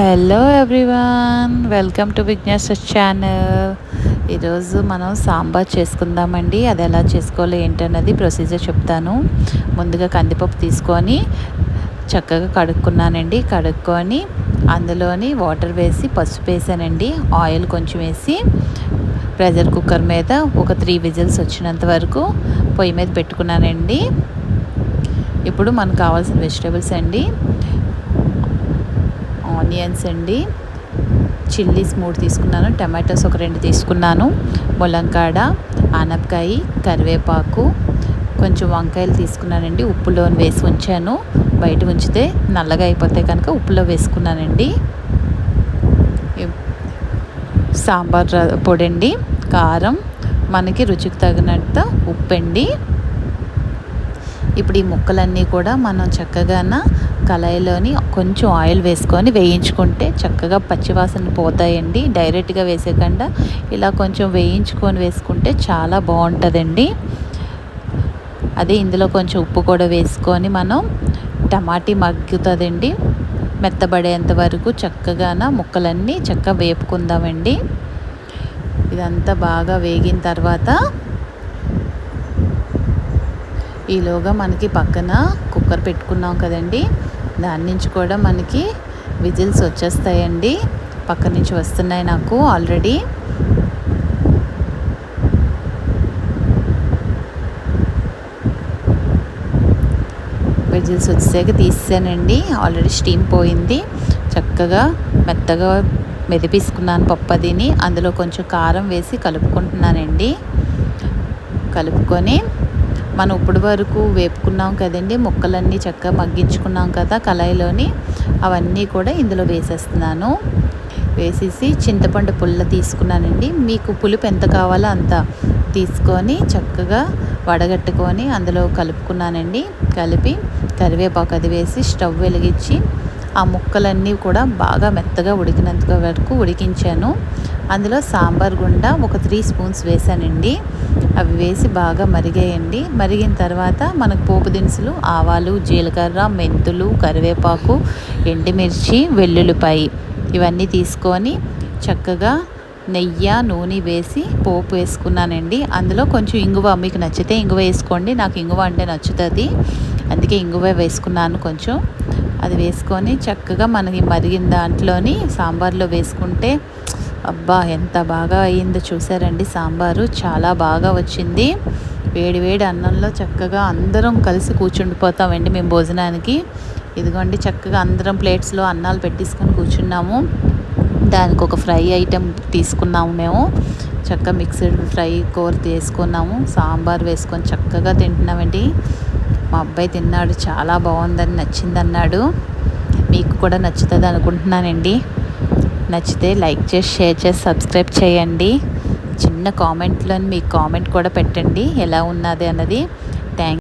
Hello everyone welcome to Vignas channel ఈరోజు మనం సాంబార్ చేసుకుందామండి. అది ఎలా చేసుకోవాలి ఏంటన్నది ప్రొసీజర్ చెప్తాను. ముందుగా కందిపప్పు తీసుకొని చక్కగా కడుక్కున్నానండి. కడుక్కొని అందులోని వాటర్ వేసి పసుపు వేసానండి. ఆయిల్ కొంచెం వేసి ప్రెషర్ కుక్కర్ మీద ఒక త్రీ విజిల్స్ వచ్చినంత వరకు పొయ్యి మీద పెట్టుకున్నానండి. ఇప్పుడు మనకు కావాల్సిన వెజిటేబుల్స్ అండి. ఆనియన్స్ అండి. చిల్లీస్ మూడు తీసుకున్నాను. టమాటోస్ ఒక రెండు తీసుకున్నాను. ములంకాడ ఆనపకాయ కరివేపాకు కొంచెం వంకాయలు తీసుకున్నానండి. ఉప్పులో వేసి ఉంచాను. బయట ఉంచితే నల్లగా అయిపోతే కనుక ఉప్పులో వేసుకున్నానండి. సాంబార్ పొడి అండి. కారం మనకి రుచికి తగినంత ఉప్పు అండి. ఇప్పుడు ఈ ముక్కలన్నీ కూడా మనం చక్కగా కళాయిలోని కొంచెం ఆయిల్ వేసుకొని వేయించుకుంటే చక్కగా పచ్చివాసన పోతాయండి. డైరెక్ట్గా వేసేకుండా ఇలా కొంచెం వేయించుకొని వేసుకుంటే చాలా బాగుంటుందండి. అదే ఇందులో కొంచెం ఉప్పు కూడా వేసుకొని మనం టమాటీ మగ్గుతుందండి. మెత్తబడేంత వరకు చక్కగా ముక్కలన్నీ చక్కగా వేపుకుందామండి. ఇదంతా బాగా వేగిన తర్వాత ఈలోగా మనకి పక్కన కుక్కర్ పెట్టుకున్నాం కదండి. దాని నుంచి కూడా మనకి విజిల్స్ వచ్చేస్తాయండి. పక్క నుంచి వస్తున్నాయి నాకు ఆల్రెడీ. విజిల్స్ వచ్చేసాక తీసానండి ఆల్రెడీ స్టీమ్ పోయింది. చక్కగా మెత్తగా మెదిపిసుకున్నాను పప్పదిని. అందులో కొంచెం కారం వేసి కలుపుకుంటున్నానండి. కలుపుకొని మనం ఇప్పుడు వరకు వేపుకున్నాం కదండి ముక్కలన్నీ చక్కగా మగ్గించుకున్నాం కదా కళాయిలోని అవన్నీ కూడా ఇందులో వేసేస్తున్నాను. వేసేసి చింతపండు పుల్ల తీసుకున్నానండి. మీకు పులుపు ఎంత కావాలో అంత తీసుకొని చక్కగా వడగట్టుకొని అందులో కలుపుకున్నానండి. కలిపి కరివేపాకు అది వేసి స్టవ్ వెలిగించి ఆ ముక్కలన్నీ కూడా బాగా మెత్తగా ఉడికినంత వరకు ఉడికించాను. అందులో సాంబార్ గుండా ఒక త్రీ స్పూన్స్ వేసానండి. అవి వేసి బాగా మరిగాయండి. మరిగిన తర్వాత మనకు పోపు దినుసులు ఆవాలు జీలకర్ర మెంతులు కరివేపాకు ఎండుమిర్చి వెల్లుల్లిపాయి ఇవన్నీ తీసుకొని చక్కగా నెయ్యి నూనె వేసి పోపు వేసుకున్నానండి. అందులో కొంచెం ఇంగువ మీకు నచ్చితే ఇంగువ వేసుకోండి. నాకు ఇంగువ అంటే నచ్చుతుంది. అందుకే ఇంగువ వేసుకున్నాను కొంచెం. అది వేసుకొని చక్కగా మనకి మరిగిన దాంట్లోని సాంబార్లో వేసుకుంటే అబ్బా ఎంత బాగా అయ్యిందో చూసారండి సాంబారు చాలా బాగా వచ్చింది. వేడి వేడి అన్నంలో చక్కగా అందరం కలిసి కూర్చుండిపోతామండి మేము భోజనానికి. ఇదిగోండి చక్కగా అందరం ప్లేట్స్లో అన్నాలు పెట్టేసుకొని కూర్చున్నాము. దానికి ఒక ఫ్రై ఐటెం తీసుకున్నాము మేము. చక్కగా మిక్స్డ్ ఫ్రై కూర తీసుకున్నాము. సాంబార్ వేసుకొని చక్కగా తింటున్నామండి. మా అబ్బాయి తిన్నాడు చాలా బాగుందని నచ్చింది అన్నాడు మీకు కూడా నచ్చుతుంది అనుకుంటున్నానండి. నచ్చితే లైక్ చేసి షేర్ చేసి సబ్స్క్రైబ్ చేయండి. చిన్న కామెంట్లో మీ కామెంట్ కూడా పెట్టండి. ఎలా ఉన్నది అన్నది. థ్యాంక్